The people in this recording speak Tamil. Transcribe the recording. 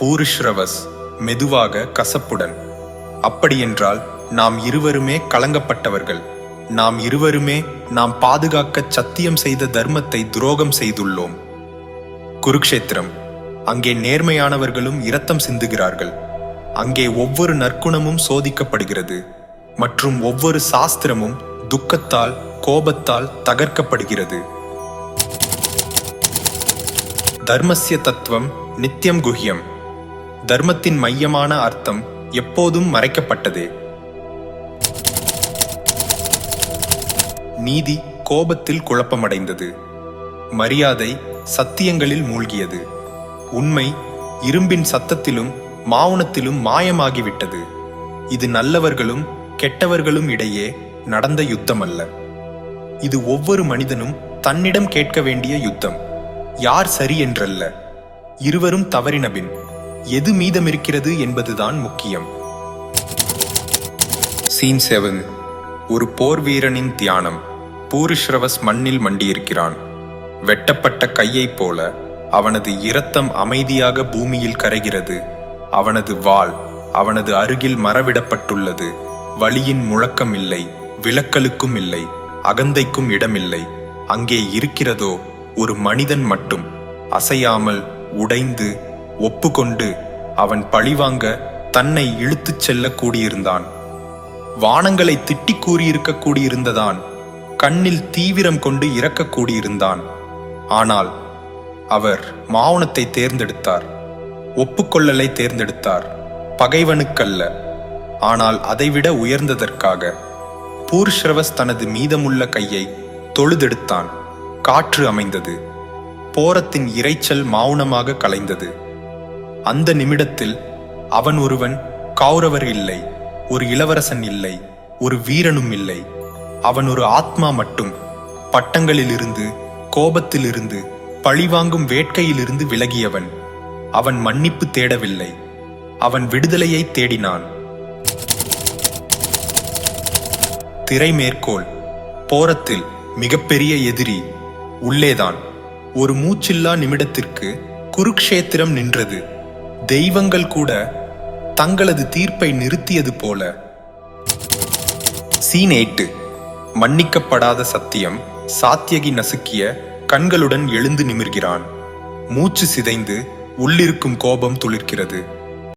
பூரிஷ்ரவஸ் மெதுவாக கசப்புடன் அப்படியென்றால் நாம் இருவருமே கலங்கப்பட்டவர்கள். நாம் இருவருமே நாம் பாதுகாக்க சத்தியம் செய்த தர்மத்தை துரோகம் செய்துள்ளோம். குருக்ஷேத்திரம். அங்கே நேர்மையானவர்களும் இரத்தம் சிந்துகிறார்கள். அங்கே ஒவ்வொரு நற்குணமும் சோதிக்கப்படுகிறது. மற்றும் ஒவ்வொரு சாஸ்திரமும் துக்கத்தால் கோபத்தால் தகர்க்கப்படுகிறது. தர்மஸ்ய தத்துவம் நித்தியம் குஹ்யம். தர்மத்தின் மையமான அர்த்தம் எப்போதும் மறைக்கப்பட்டது. நீதி கோபத்தில் குழப்பமடைந்தது. மரியாதை சத்தியங்களில் மூழ்கியது. உண்மை இரும்பின் சத்தத்திலும் மாவுனத்திலும் மாயமாகிவிட்டது. இது நல்லவர்களும் கெட்டவர்களும் இடையே நடந்த யுத்தம் அல்ல இது ஒவ்வொரு மனிதனும் தன்னிடம் கேட்க வேண்டிய யுத்தம். யார் சரி என்றல்ல. இருவரும் தவறினபின் எது மீதமிருக்கிறது என்பதுதான் முக்கியம். சீன் செவன் ஒரு போர் வீரனின் தியானம். பூரிஷ்ரவஸ் மண்ணில் மண்டியிருக்கிறான். வெட்டப்பட்ட கையைப் போல அவனது இரத்தம் அமைதியாக பூமியில் கரைகிறது. அவனது வாள் அவனது அருகில் மரவிடப்பட்டுள்ளது. வழியின் முழக்கம் இல்லை விளக்கலுக்கும் இல்லை அகந்தைக்கும் இடமில்லை. அங்கே இருக்கிறதோ ஒரு மனிதன் மட்டும் அசையாமல் உடைந்து ஒப்புக்கொண்டு அவன் பழிவாங்க தன்னை இழுத்துச் செல்ல கூடியிருந்தான். வானங்களை திட்டிக் கூறியிருக்க கூடியிருந்ததான் கண்ணில் தீவிரம் கொண்டு இறக்க கூடியிருந்தான். ஆனால் அவர் மௌனத்தை தேர்ந்தெடுத்தார் ஒப்புக்கொள்ளலை தேர்ந்தெடுத்தார் பகைவனுக்கல்ல. ஆனால் அதைவிட உயர்ந்ததற்காக பூர்ஷ்ரவஸ் தனது மீதமுள்ள கையை தொழுதெடுத்தான். காற்று அமைந்தது போரத்தின் இரைச்சல் மௌனமாக கலைந்தது. அந்த நிமிடத்தில் அவன் ஒருவன் கௌரவர் இல்லை ஒரு இளவரசன் இல்லை ஒரு வீரனும் இல்லை. அவன் ஒரு ஆத்மா மட்டும். பட்டங்களிலிருந்து கோபத்திலிருந்து பழிவாங்கும் வேட்கையிலிருந்து விலகியவன். அவன் மன்னிப்பு தேடவில்லை. அவன் விடுதலையை தேடினான். திரைமேற்கோள். போரத்தில் மிகப்பெரிய எதிரி. உள்ளேதான். ஒரு மூச்சில்லா நிமிடத்திற்கு குருக்ஷேத்திரம் நின்றது. தெய்வங்கள் கூட தங்களது தீர்ப்பை நிறுத்தியது போல. சீன் மன்னிக்கப்படாத சத்தியம் சாத்தியகி நசுக்கிய கண்களுடன் எழுந்து நிமிர்கிறான். மூச்சு சிதைந்து உள்ளிருக்கும் கோபம் துளிர்க்கிறது.